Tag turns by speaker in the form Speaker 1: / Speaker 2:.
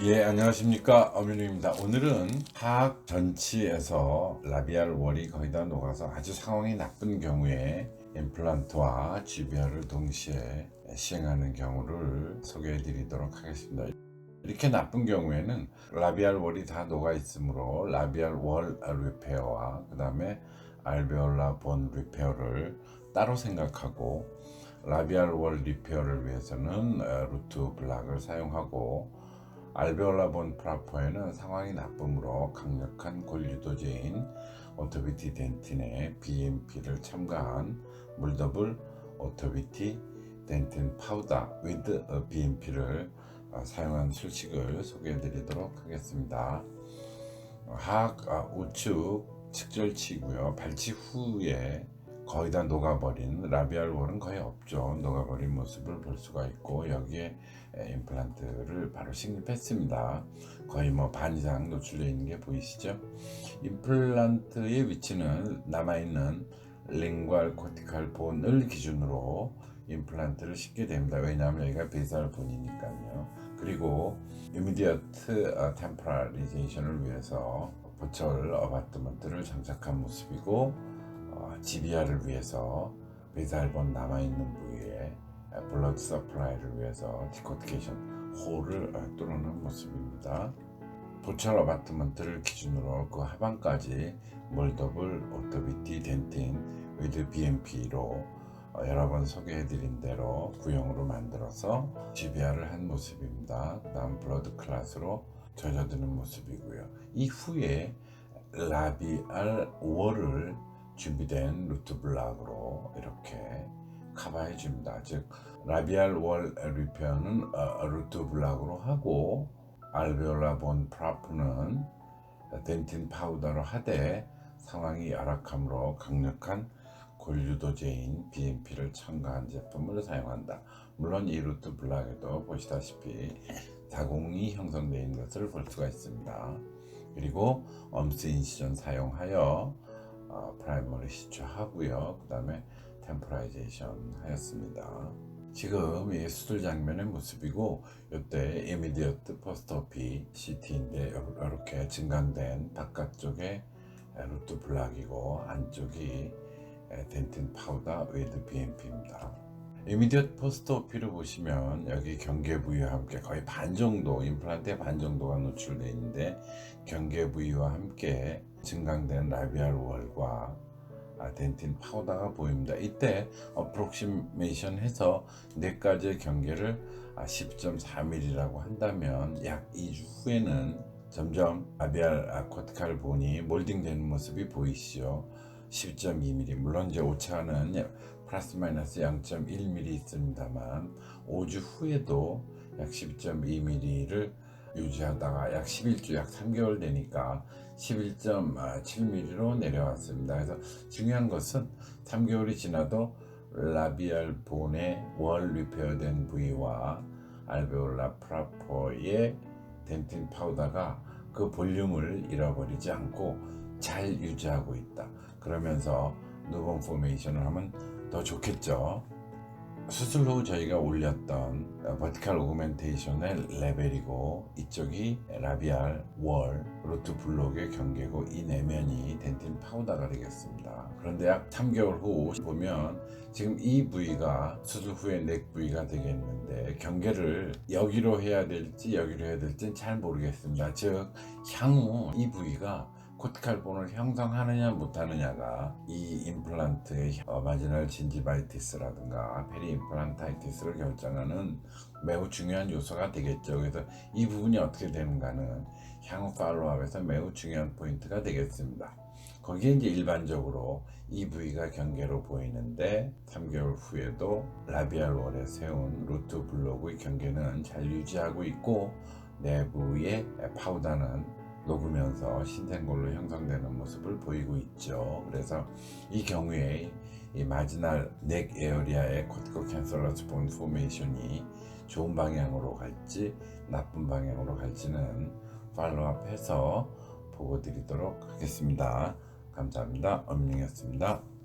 Speaker 1: 예, 안녕하십니까. 어민우입니다. 오늘은 하악 전치에서 라비알 월이 거의 다 녹아서 아주 상황이 나쁜 경우에 임플란트와 GBR을 동시에 시행하는 경우를 소개해 드리도록 하겠습니다. 이렇게 나쁜 경우에는 라비알 월이 다 녹아 있으므로 라비알 월 리페어와 그 다음에 알베올라 본 리페어를 따로 생각하고 라비알 월 리페어를 위해서는 어, 루트 블락을 사용하고 알베올라 본 프라포에는 상황이 나쁨으로 강력한 골유도제인 오토비티 덴틴의 BMP를 첨가한 물더블 오토비티 덴틴 파우더 위드 BMP를 어, 사용한 술식을 소개해 드리도록 하겠습니다. 어, 하악 아, 우측 측절치고요. 발치 후에 거의 다 녹아버린 라비알 월은 거의 없죠. 녹아버린 모습을 볼 수가 있고 여기에 에, 임플란트를 바로 식립했습니다. 거의 뭐 반 이상 노출되어 있는 게 보이시죠? 임플란트의 위치는 남아있는 링괄 코티칼 본을 기준으로 임플란트를 싣게 됩니다. 왜냐하면 여기가 베이살 본이니까요. 그리고 이미디어트 템퍼라리제이션을 위해서 보철 어바트먼트를 장착한 모습이고 어, GBR을 위해서 베이살본 남아있는 부위에 블러드 서플라이를 위해서 디코티케이션 홀을 어, 뚫어놓은 모습입니다. 보철 어바트먼트를 기준으로 그 하반까지 몰더블 오토비티 덴틴 위드 BMP로 어, 여러 번 소개해드린 대로 구형으로 만들어서 GBR을 한 모습입니다. 그 다음 블러드 클래스로 젖어드는 모습이고요. 이후에 라비알 월을 준비된 루트 블락으로 이렇게 커버해 줍니다. 즉 라비알 월 리페어는 어, 루트 블락으로 하고 알베올라 본 프라프는 덴틴 파우더로 하되 상황이 열악함으로 강력한 골유도제인 BMP를 첨가한 제품을 사용한다. 물론 이 루트 블락에도 보시다시피 다공이 형성되어 있는 것을 볼 수가 있습니다. 그리고 엄스 인시전 사용하여 어, 프라이머를 시추 하고요. 그 다음에 템포라이제이션 하였습니다. 지금 이 수술 장면의 모습이고 이때 이미디어트 포스터피 CT인데 이렇게 증강된 바깥쪽에 루트 블락이고 안쪽이 덴틴 파우더 웨이드 BMP입니다. 이미디어트 포스터피를 보시면 여기 경계 부위와 함께 거의 반 정도 임플란트의 반 정도가 노출되어 있는데 경계 부위와 함께 증강된 라비알 월과 아, 덴틴 파우더가 보입니다. 이때 어프록시메이션 해서 네 가지의 경계를 아, 10.4mm라고 한다면 약 2주 후에는 점점 라비알 아, 코티칼 본이 몰딩되는 모습이 보이시죠. 10.2mm 물론 이제 오차는 플러스 마이너스 0.1mm 있습니다만 5주 후에도 약 10.2mm를 유지하다가 약 11주 약 3개월 되니까 11.7mm로 내려왔습니다. 그래서 중요한 것은 3개월이 지나도 라비알 본의 월 리페어된 부위와 알베올라 프라포의 덴틴 파우더가 그 볼륨을 잃어버리지 않고 잘 유지하고 있다. 그러면서 누본 포메이션을 하면 더 좋겠죠. 수술 후 저희가 올렸던 버티칼 오그멘테이션의 레벨이고 이쪽이 라비알 월 루트 블록의 경계고 이 내면이 덴틴 파우더가 되겠습니다. 그런데 약 3개월 후 보면 지금 이 부위가 수술 후에 넥 부위가 되겠는데 경계를 여기로 해야 될지 여기로 해야 될지는 잘 모르겠습니다. 즉 향후 이 부위가 코티칼본을 형성하느냐 못하느냐가 이 임플란트의 어, 마지널 진지바이티스라든가 페리 임플란타이티스를 결정하는 매우 중요한 요소가 되겠죠. 그래서 이 부분이 어떻게 되는가는 향후 팔로우업에서 매우 중요한 포인트가 되겠습니다. 거기에 이제 일반적으로 이 부위가 경계로 보이는데 3개월 후에도 라비알 월에 세운 루트 블록의 경계는 잘 유지하고 있고 내부의 파우더는 녹으면서 신생골로 형성되는 모습을 보이고 있죠. 그래서 이 경우에 이 마지날 넥 에어리아의 코티코 캔슬러스 본 포메이션이 좋은 방향으로 갈지 나쁜 방향으로 갈지는 팔로우업해서 보고 드리도록 하겠습니다. 감사합니다. 엄링이었습니다.